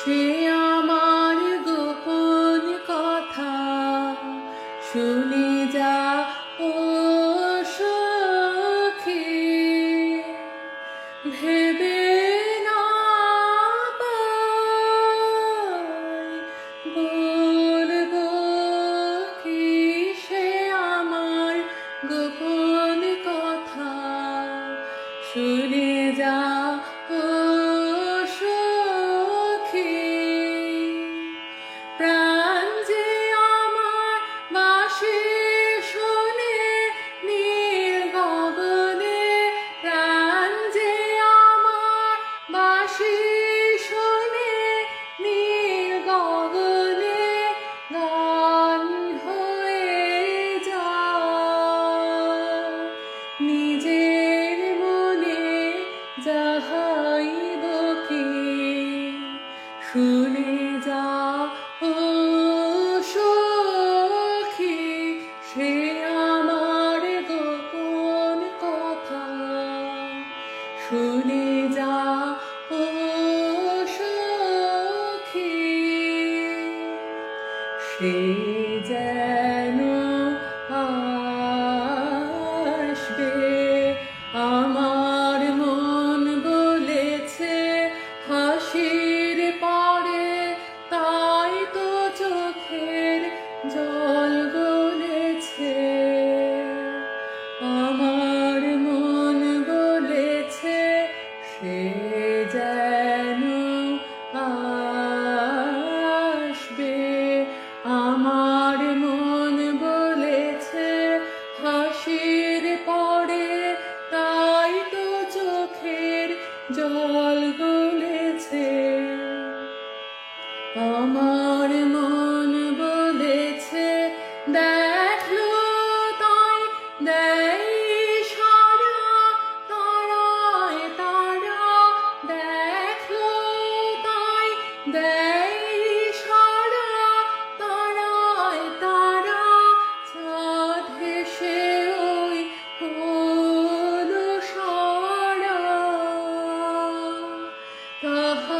সে আমার গোপন কথা। শুনে যা ও সখী, ভেবে না বলব কি সে আমার গোপন কথা। শুনে যা বাসি শোনে গগনে গান হয়ে যায়। নিজের মনে যাহাইব কি শুনে যা সে আমার গোপন কথা। শুনে সে যেন আসবে। আমার মন বলেছে হাসির পরে তাই তো চোখের জল গলেছে জল গলেছে। আমার মন বলেছে দেখল তাই দেয় সারা তারায় তারা। দেখল তাই দেয় Jehovah.